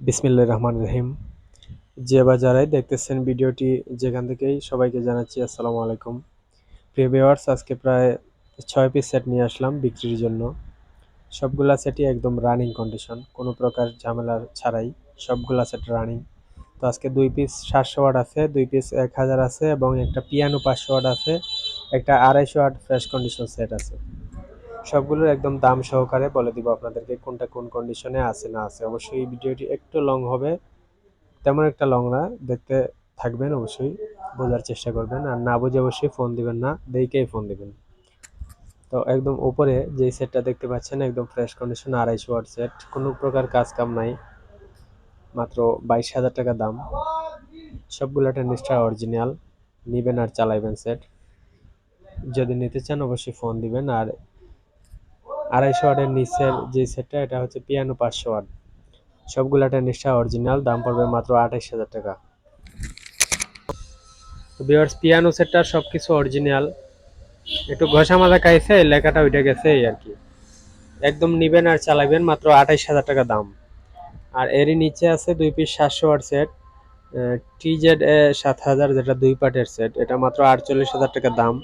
বিসমিল্লাহির রহমান রহিম। যে বা যারাই দেখতেছেন ভিডিওটি, যেখান থেকেই সবাইকে জানাচ্ছি আসসালামু আলাইকুম। প্রিয় ভিউয়ার্স, আজকে প্রায় ছয় পিস সেট নিয়ে আসলাম বিক্রির জন্য। সবগুলা সেটই একদম রানিং কন্ডিশন কোনো প্রকার ঝামেলা ছাড়াই সবগুলা সেট রানিং তো আজকে দুই পিস সাতশো ওয়াট আছে, দুই পিস এক হাজার আছে এবং একটা পিয়ানো পাঁচশো ওয়াট আছে, একটা আড়াইশো ওয়াট ফ্রেশ কন্ডিশন সেট আছে। সবগুলোর একদম দাম সহকারে বলে দিব আপনাদেরকে কোনটা কোন কন্ডিশনে আছে, না আছে। অবশ্যই এই ভিডিওটি একটু লং হবে, তেমন একটা লং না, দেখতে থাকবেন অবশ্যই, বোঝার চেষ্টা করবেন। আর না বুঝে অবশ্যই ফোন দিবেন না, দেখেই ফোন দিবেন। তো একদম উপরে যেই সেটটা দেখতে পাচ্ছেন, একদম ফ্রেশ কন্ডিশন আড়াইশো ওয়াট সেট কোনো প্রকার কাজ কাম নাই, মাত্র বাইশ হাজার টাকা দাম। সবগুলো নিষ্ঠা অরিজিনাল নিবেন আর চালাইবেন সেট যদি নিতে চান, অবশ্যই ফোন দিবেন। আর আড়াইশো ওয়াটের নিচের যে সেটটা, এটা হচ্ছে পিয়ানো পাঁচশো ওয়াট। সবগুলাটা নিশ্চয় অরিজিনাল দাম পড়বে মাত্র আঠাইশ হাজার টাকা। বিয়ার্স পিয়ানো সেটটা সব কিছু অরিজিনাল একটু ঘষা মাজা খাইছে, লেখাটা উঠে গেছে এই আর কি। একদম নিবেন আর চালাবেন, মাত্র আঠাইশ হাজার টাকা দাম। আর এরই নিচে আছে দুই পিস সাতশো ওয়াট সেট টিজেড এ সাত হাজার, যেটা দুই পার্টের সেট এটা মাত্র আটচল্লিশ হাজার টাকা দাম।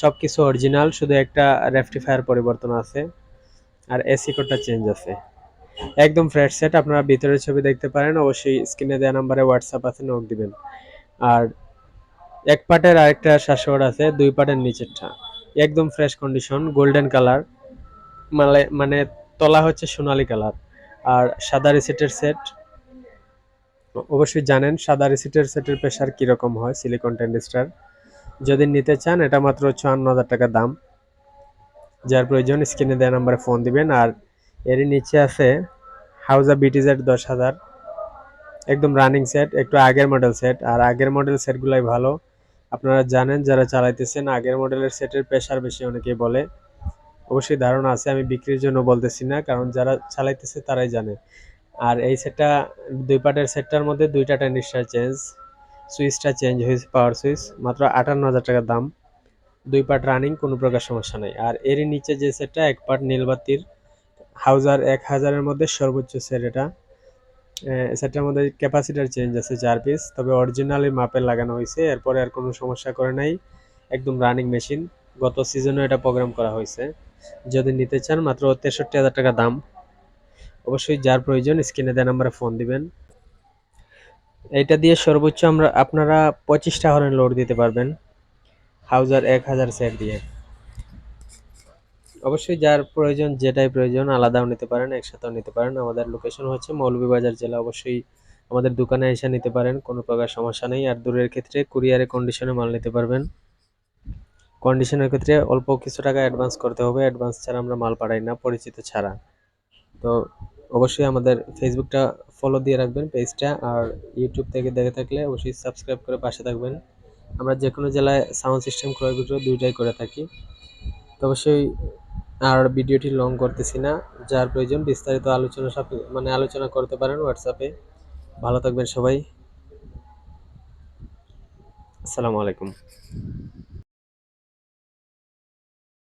সব কিছু অরিজিনাল শুধু একটা রেফটিফায়ার পরিবর্তন আছে। আর এসি কোডটা চেঞ্জ আছে। একদম ফ্রেশ সেট আপনারা ভিতরের ছবি দেখতে পারেন, অবশ্যই স্ক্রিনে দেওয়া নাম্বারে হোয়াটসঅ্যাপ আছে নোট দিবেন। আর এক পার্টের আরেকটা শাসর আছে, দুই পার্টের নিচেরটা। একদম ফ্রেশ কন্ডিশন গোল্ডেন কালার মানে মানে তলা হচ্ছে সোনালি কালার আর সাদা রিসিটের সেট অবশ্যই জানেন সাদা রিসিটের সেটের প্রেশার কীরকম হয় সিলিকন টেন্ডিস্টার যদি নিতে চান, এটা মাত্র চুয়ান্ন হাজার টাকা দাম। যার প্রয়োজন স্ক্রিনে দেওয়া নাম্বারে ফোন দিবেন। আর এর নিচে আছে হাউজা বিটিজেড দশ হাজার। একদম রানিং সেট একটু আগের মডেল সেট আর আগের মডেল সেটগুলাই ভালো। আপনারা জানেন, যারা চালাইতেছেন, আগের মডেলের সেটের প্রেশার বেশি অনেকেই বলে। অবশ্যই ধারণা আছে, আমি বিক্রির জন্য বলতেছি না, কারণ যারা চালাইতেছে তারাই জানে। আর এই সেটটা দুই পার্টের সেটটার মধ্যে দুইটা টেন্ডিস্টার চেঞ্জ সুইচটা চেঞ্জ হয়েছে পাওয়ার সুইচ মাত্র আটান্ন হাজার টাকার দাম। দুই পার্ট রানিং কোনো প্রকার সমস্যা নেই। আর এরই নিচে যে সেটটা এক পার্ট নীলবাতির হাউজার এক হাজারের মধ্যে সর্বোচ্চ সেট এটা। সেটার মধ্যে ক্যাপাসিটার চেঞ্জ আছে চার পিস তবে অরিজিনালি মাপে লাগানো হয়েছে, এরপরে আর কোনো সমস্যা করে নাই। একদম রানিং মেশিন গত সিজনে এটা প্রোগ্রাম করা হয়েছে। যদি নিতে চান, মাত্র তেষট্টি হাজার টাকা দাম। অবশ্যই যার প্রয়োজন, স্ক্রিনে দেওয়া নাম্বারে ফোন দিবেন। এইটা দিয়ে সর্বোচ্চ আমরা, আপনারা পঁচিশটা হরেন লোড দিতে পারবেন। হাউজার এক হাজার সেট দিয়ে। অবশ্যই যার প্রয়োজন, যেটাই প্রয়োজন, আলাদাও নিতে পারেন, একসাথেও নিতে পারেন। আমাদের লোকেশন হচ্ছে মৌলভীবাজার জেলা। অবশ্যই আমাদের দোকানে এসে নিতে পারেন, কোনো প্রকার সমস্যা নেই। আর দূরের ক্ষেত্রে কুরিয়ারে কন্ডিশনে মাল নিতে পারবেন। কন্ডিশনের ক্ষেত্রে অল্প কিছু টাকা অ্যাডভান্স করতে হবে। অ্যাডভান্স ছাড়া আমরা মাল পাঠাই না, পরিচিত ছাড়া। তো অবশ্যই আমাদের ফেসবুকটা ফলো দিয়ে রাখবেন পেজটা আর ইউটিউব থেকে দেখে থাকলে অবশ্যই সাবস্ক্রাইব করে পাশে থাকবেন। আমরা যে কোনো জেলায় সাউন্ড সিস্টেম ক্রয় বিক্রয় দুইটাই করে থাকি। তো অবশ্যই আর ভিডিওটি লং করতেছি না, যার প্রয়োজন বিস্তারিত আলোচনা মানে আলোচনা করতে পারেন হোয়াটসঅ্যাপে ভালো থাকবেন সবাই। আসসালামু আলাইকুম।